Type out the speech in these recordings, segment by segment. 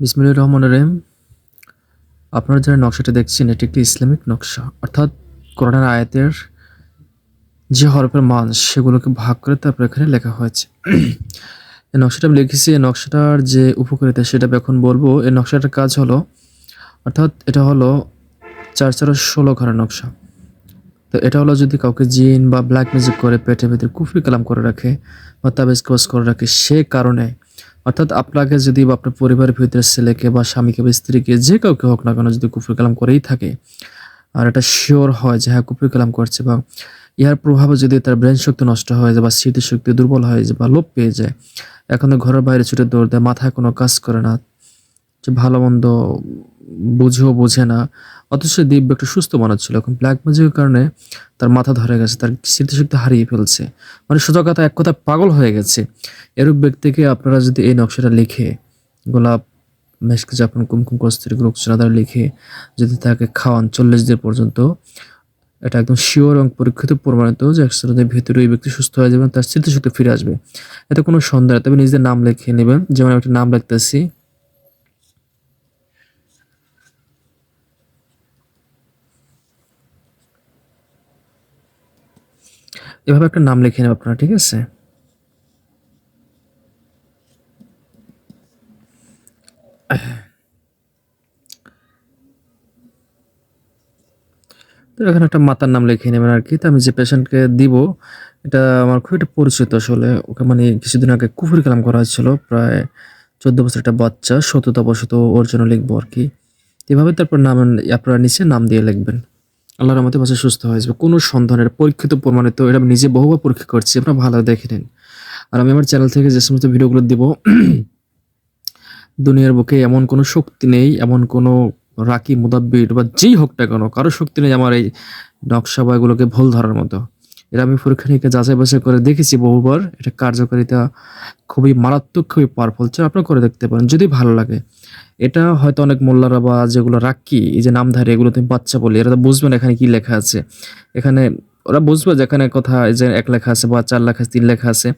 বিসমিল্লাহির রহমানির রহিম। আপনারা যারা নকশাটা দেখছেন, এটি একটি ইসলামিক নকশা। অর্থাৎ করোনার আয়াতের যে হরফের মান, সেগুলোকে ভাগ করে তারপর এখানে লেখা হয়েছে। এই নকশাটা আমি লিখেছি, এই নকশাটার যে উপকারিতা সেটা এখন বলব। এই নকশাটার কাজ হলো, অর্থাৎ এটা হলো চার চার ষোলো ঘরের নকশা। তো এটা হলো যদি কাউকে জিন বা ব্ল্যাক মিউজিক করে, পেটের ভিতরে কুফরি কালাম করে রাখে বা তাবিজ কোর্স করে রাখে, সে কারণে অর্থাৎ আপনাকে যদি বা আপনার পরিবারের ভিতরে ছেলেকে বা স্বামীকে বা স্ত্রীকে যে কাউকে হোক না কেন যদি কুফরি কালাম করেই থাকে, আর এটা শিওর হয় যে হ্যাঁ কুফরি কালাম করছে বা ইহার প্রভাবে যদি তার ব্রেন শক্তি নষ্ট হয়ে যায় বা স্মৃতিশক্তি দুর্বল হয়ে যায় বা লোপ পেয়ে যায়, এখন ঘরের বাইরে ছুটে দৌড় দেয়, মাথায় কোনো কাজ করে না যে ভালো মন্দ বুঝেও বোঝে না। অথচ দিব্য একটা সুস্থ মানুষ ছিল এখন ব্ল্যাক ম্যাজিকের কারণে তার মাথা ধরে গেছে, তার স্মৃতিশক্তি হারিয়ে ফেলছে। মানে সোজা কথা এক কথা পাগল হয়ে গেছে। এরূপ ব্যক্তিকে আপনারা যদি এই নকশাটা লিখে, গোলাপ মেশকে যাপন, কুমকুম, কস্তুরি গ্রুপচনা দ্বারা লিখে যদি তাকে খাওয়ান চল্লিশ দিন পর্যন্ত, এটা একদম শিওর এবং পরীক্ষিত প্রমাণিত যে দিনের ভিতরে ওই ব্যক্তি সুস্থ হয়ে যাবে তার স্মৃতিশক্তি ফিরে আসবে। এতে কোনো সন্দেহ তবে নিজেদের নাম লিখে নেবেন। যেমন একটা নাম লিখতেছি এভাবে একটা নাম লিখে নেবেন আপনারা, ঠিক আছে? তো এখানে একটা মাতার নাম লিখে নেবেন আর কি। তো আমি যে পেশেন্টকে দিব, এটা আমার খুব একটা পরিচিত আসলে। ওকে মানে কিছুদিন আগে কুফুরি কালাম করা হয়েছিল, প্রায় চোদ্দ বছর একটা বাচ্চা সততা বশত ওর জন্য লিখব আর কি। এভাবে তারপর নাম, আপনারা নিচে নাম দিয়ে লিখবেন। আল্লাহর রহমতে বাচ্চা সুস্থ হয়ে যাবে কোনো সন্ধানের পরীক্ষিত প্রমাণিত, এটা নিজে বহুবার পরীক্ষা করছি, আপনারা ভালো দেখে নিন। আর আমি আমার চ্যানেল থেকে যে সমস্ত ভিডিওগুলো দেবো, দুনিয়ার বুকে এমন কোনো শক্তি নেই, এমন কোনো রাকি মুদাব্বির বা যেই হোক না কেন, কারও শক্তি নেই আমার এই নকশা বা এগুলোকে ভুল ধরার মতো। এরা আমি পরীক্ষা নিরীক্ষা যাচাই বাছাই করে দেখেছি বহুবার। এটা কার্যকারিতা খুবই মারাত্মক, খুবই পাওয়ারফুল চাই আপনারা করে দেখতে পারেন, যদি ভালো লাগে। এটা হয়তো অনেক মোল্লারা বা যেগুলো রাক্কি এই যে নামধারী, এগুলো তুমি বাচ্চা বলি, এরা তো বুঝবেন এখানে কি লেখা আছে। এখানে ওরা বুঝবে যেখানে কথা যে এক লেখা আছে বা চার লেখা আছে, তিন লেখা আছে,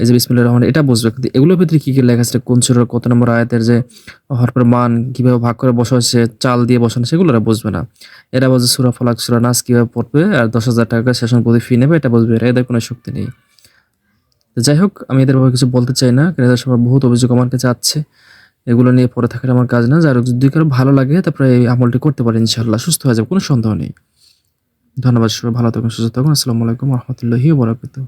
এই যে বিসমিল্লাহ রহমান এটা বুঝবে। কিন্তু এগুলোর ভিতরে কি কি লেখা আছে, কোন সুরের কত নম্বর আয়াতের যে হরফের মান, কীভাবে ভাগ করে বসা চাল দিয়ে বসানো সেগুলো ওরা বুঝবে না। এরা বুঝবে সুরা ফলাক, সুরা নাচ কীভাবে পড়বে, আর দশ হাজার টাকা সেশন প্রতি ফি নেবে, এটা বুঝবে এরা, এদের কোনো শক্তি নেই। যাই হোক, আমি এদের কিছু বলতে চাই না এদের সবার বহুত অভিযোগ আমার কাছে আছে। এগুলো নিয়ে পড়ে থাকার আমার কাজ না যার যদি কারও ভালো লাগে, তারপরে এই আমলটি করতে পারে ইনশাল্লাহ সুস্থ হয়ে যাবে, কোনো সন্দেহ নেই। ধন্যবাদ সবাই ভালো থাকুন সুস্থ থাকুন। আসসালামু আলাইকুম রহমতুল্লাহি বরাকাতুহ।